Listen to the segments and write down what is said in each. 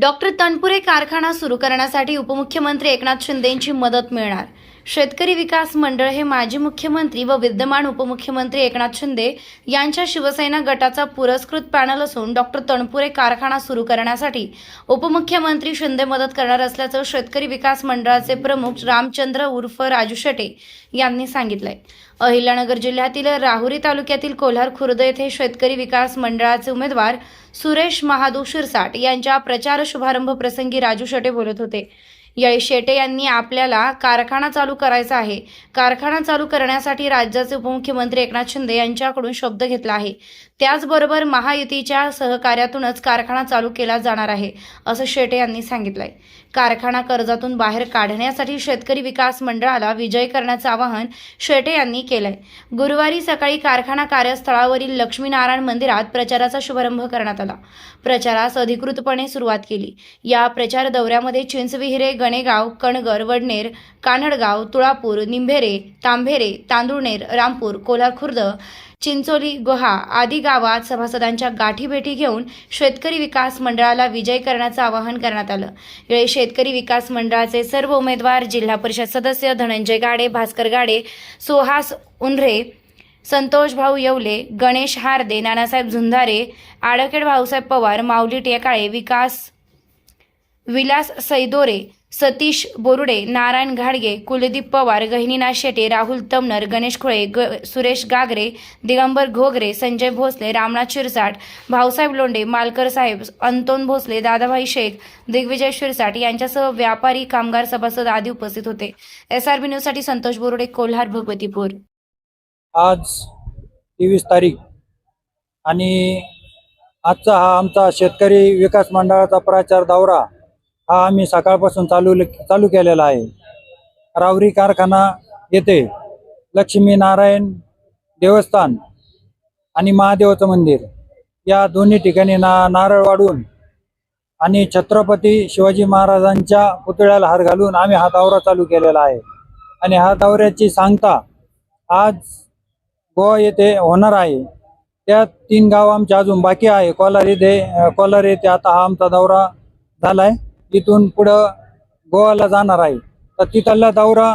Doctor Tanpure कारखाना सुरू करण्यासाठी उपमुख्यमंत्री एकनाथ शिंदेंची मदत मिळणार. शेतकरी विकास मंडळ हे माजी मुख्यमंत्री व विद्यमान उपमुख्यमंत्री एकनाथ शिंदे यांच्या शिवसेना गटाचा पुरस्कृत पॅनल असून डॉक्टर तणपुरे कारखाना सुरू करण्यासाठी उपमुख्यमंत्री शिंदे मदत करणार असल्याचं शेतकरी विकास मंडळाचे प्रमुख रामचंद्र उर्फ राजू शेटे यांनी सांगितलंय. अहिल्यानगर जिल्ह्यातील राहुरी तालुक्यातील कोल्हार खुर्द येथे शेतकरी विकास मंडळाचे उमेदवार सुरेश महादू शिरसाट यांच्या प्रचार शुभारंभ प्रसंगी राजू शेटे बोलत होते. यावेळी शेटे यांनी आपल्याला कारखाना चालू करायचा आहे. कारखाना चालू करण्यासाठी राज्याचे उपमुख्यमंत्री एकनाथ शिंदे यांच्याकडून शब्द घेतला आहे. त्याचबरोबर महायुतीच्या सहकार्यातूनच कारखाना चालू केला जाणार आहे असं शेटे यांनी सांगितलंय. कारखाना कर्जातून बाहेर काढण्यासाठी शेतकरी विकास मंडळाला विजय करण्याचं आवाहन शेटे यांनी केलंय. गुरुवारी सकाळी कारखाना कार्यस्थळावरील लक्ष्मीनारायण मंदिरात प्रचाराचा शुभारंभ करण्यात आला. प्रचारास अधिकृतपणे सुरुवात केली. या प्रचार दौऱ्यामध्ये चिंचविहिरे गणेगाव कणगर वडनेर कानडगाव तुळापूर निंभेरे तांभेरे तांदुळनेर रामपूर कोल्हार खुर्द चिंचोली गोहा आदी गावात सभासदांच्या गाठीभेटी घेऊन शेतकरी विकास मंडळाला विजय करण्याचं आवाहन करण्यात आलं. यावेळी शेतकरी विकास मंडळाचे सर्व उमेदवार जिल्हा परिषद सदस्य धनंजय गाडे भास्कर गाडे सुहास उंढरे संतोष भाऊ येवले गणेश हार्दे नानासाहेब झुंधारे आडखेड भाऊसाहेब पवार माऊली टेकाळे विकास विलास सैदोरे सतीश बोरुडे नारायण घाडगे कुलदीप पवार गहिनीनाथ शेटे राहुल तमनर गणेश खुळे ग सुरेश गागरे दिगंबर घोगरे संजय भोसले रामनाथ शिरसाट भाऊसाहेब लोंडे मालकर साहेब अंतोन भोसले दादाभाई शेख दिग्विजय शिरसाट यांच्यासह व्यापारी कामगार सभासद आदी उपस्थित होते. एस आर बी न्यूजसाठी संतोष बोरुडे कोल्हार भगवतीपूर. आज तेवीस तारीख आणि आजचा हा आमचा शेतकरी विकास मंडळाचा प्रचार दौरा हा आम्ही सकाळपासून चालू चालू केलेला आहे. रावरी कारखाना येथे लक्ष्मीनारायण देवस्थान आणि महादेवाचं मंदिर या दोन्ही ठिकाणी ना नारळ वाढून आणि छत्रपती शिवाजी महाराजांच्या पुतळ्याला हार घालून आम्ही हा दौरा चालू केलेला आहे. आणि हा दौऱ्याची सांगता आज गोवा येथे होणार आहे. त्यात तीन गाव आमच्या अजून बाकी आहे. कोलार येथे कोलार येथे आता हा आमचा दौरा झालाय. इथून पुढं गोवाला जाणार आहे. तर तिथला दौरा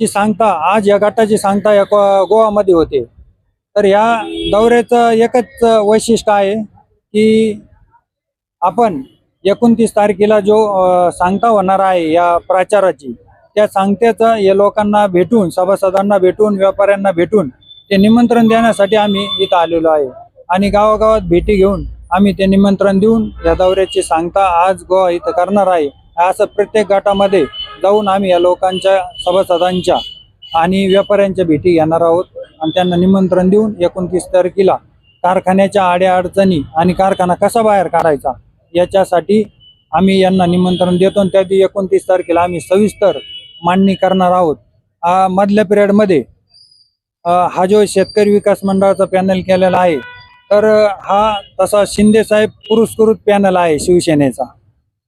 ची सांगता आज या गटाची सांगता या गोवामध्ये होते. तर या दौऱ्याचं एकच वैशिष्ट्य आहे की आपण एकोणतीस तारखेला जो सांगता होणार आहे या प्रचाराची त्या सांगत्याचं या लोकांना भेटून सभासदांना भेटून व्यापाऱ्यांना भेटून ते निमंत्रण देण्यासाठी आम्ही इथं आलेलो आहे. आणि गावागावात भेटी घेऊन आम्ही ते निमंत्रण देऊन या दौऱ्याची सांगता आज गोवा इथं करणार आहे. असं प्रत्येक गटामध्ये जाऊन आम्ही या लोकांच्या सभासदांच्या आणि व्यापाऱ्यांच्या भेटी घेणार आहोत. आणि त्यांना निमंत्रण देऊन एकोणतीस तारखेला कारखान्याच्या आड्या अडचणी आणि कारखाना कसा बाहेर काढायचा याच्यासाठी आम्ही यांना निमंत्रण देतो. आणि त्या दिवशी एकोणतीस तारखेला आम्ही सविस्तर मांडणी करणार आहोत. मधल्या पिरियडमध्ये हा जो शेतकरी विकास मंडळाचा पॅनल केलेला आहे तर हा तसा शिंदे साहेब पुरस्कृत पॅनल आहे शिवसेनेचा.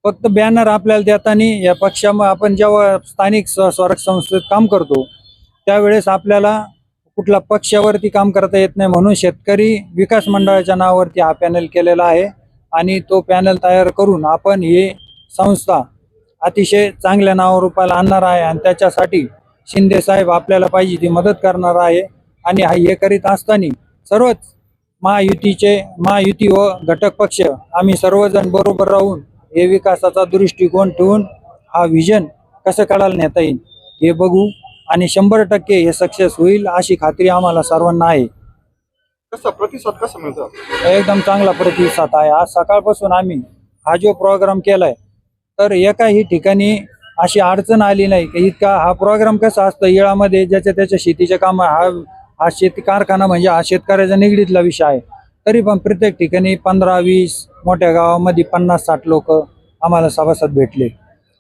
फक्त बॅनर आपल्याला देताना या पक्षामध्ये आपण जेव्हा स्थानिक स्व- स्वराज्य संस्थेत काम करतो त्यावेळेस आपल्याला कुठला पक्षावरती काम करता येत नाही म्हणून शेतकरी विकास मंडळाच्या नावावरती हा पॅनल केलेला आहे आणि तो पॅनल तयार करून आपण ही संस्था अतिशय चांगल्या नावारूपाला आणणार आहे आणि त्याच्यासाठी शिंदे साहेब आपल्याला पाहिजे ती मदत करणार आहे आणि हा हे करीत असताना सर्वच महायुतीचे महायुती व घटक पक्ष आम्ही सर्वजण बरोबर राहून हे विकासाचा दृष्टिकोन ठेवून हा विजन कसं काढायला नेता येईल हे बघू आणि शंभर टक्के हे सक्सेस होईल अशी खात्री आम्हाला सर्वांना आहे. कसा प्रतिसाद कसा मिळतो? एकदम चांगला प्रतिसाद आहे. आज सकाळपासून आम्ही हा जो प्रोग्राम केलाय तर एकाही ठिकाणी अशी अडचण आली नाही की इतका हा प्रोग्राम कसा असतो? येळामध्ये ज्याच्या त्याच्या शेतीचे काम हा हा शेती कारखाना म्हणजे हा शेतकऱ्याचा निगडीतला विषय आहे. तरी पण प्रत्येक ठिकाणी पंधरा वीस मोठ्या गावामध्ये पन्नास साठ लोक आम्हाला सभासद भेटले.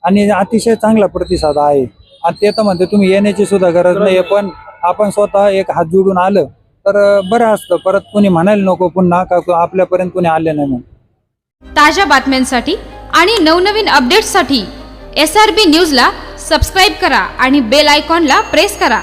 आणि अतिशय चांगला प्रतिसाद आहे. आणि ते तर म्हणते तुम्ही येण्याची सुद्धा गरज नाही पण आपण स्वतः एक हात जोडून आलं तर बरं असतं. परत कुणी म्हणायला नको पुन्हा का आपल्यापर्यंत कुणी आले नाही म्हणून. ताज्या बातम्यांसाठी आणि नवनवीन अपडेट्ससाठी एस आर बी न्यूजला सबस्क्राईब करा आणि बेल आयकॉनला प्रेस करा.